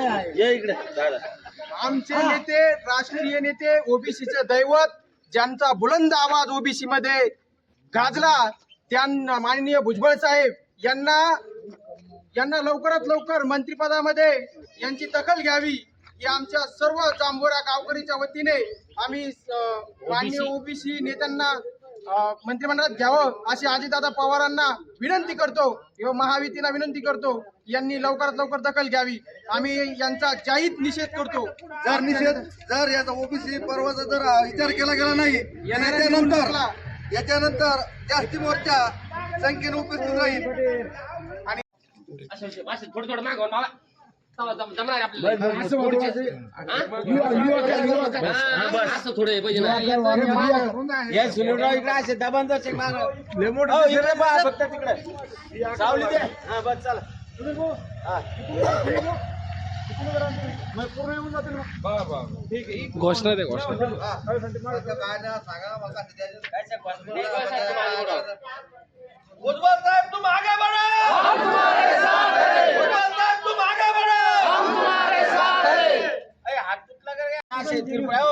ये इकडे. दादा. आमचे नेते राष्ट्रीय नेते ओबीसीचे दैवत ज्यांचा बुलंद आवाज ओबीसी मध्ये गाजला त्यांना माननीय भुजबळ साहेब यांना यांना लवकरात लवकर मंत्रिपदामध्ये यांची दखल घ्यावी ही आमच्या सर्व जांभोरा गावकरीच्या वतीने आम्ही माननीय ओबीसी नेत्यांना मंत्रिमंडळात घ्यावं अशी अजितदादा पवारांना विनंती करतो किंवा महायुतीला विनंती करतो यांनी लवकरात लवकर दखल घ्यावी. आम्ही यांचा जाहीर निषेध करतो. जर निषेध जर याचा ओबीसी पर्वाचा जर विचार केला गेला नाही याच्यानंतर याच्यानंतर जास्ती मोर्चा संख्येने उपस्थित राहील. थोडं थोडं मागवून जम- जमणार आपल्याला. हा? असं थोडं हे पाहिजे ना. या सुनीलराव इकडे असे दबान दर्शक मागा इकडे पहा फक्त तिकडे. सावली द्या बस चला. हा. घोषणा दे घोषणा.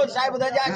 સાહેબ બધા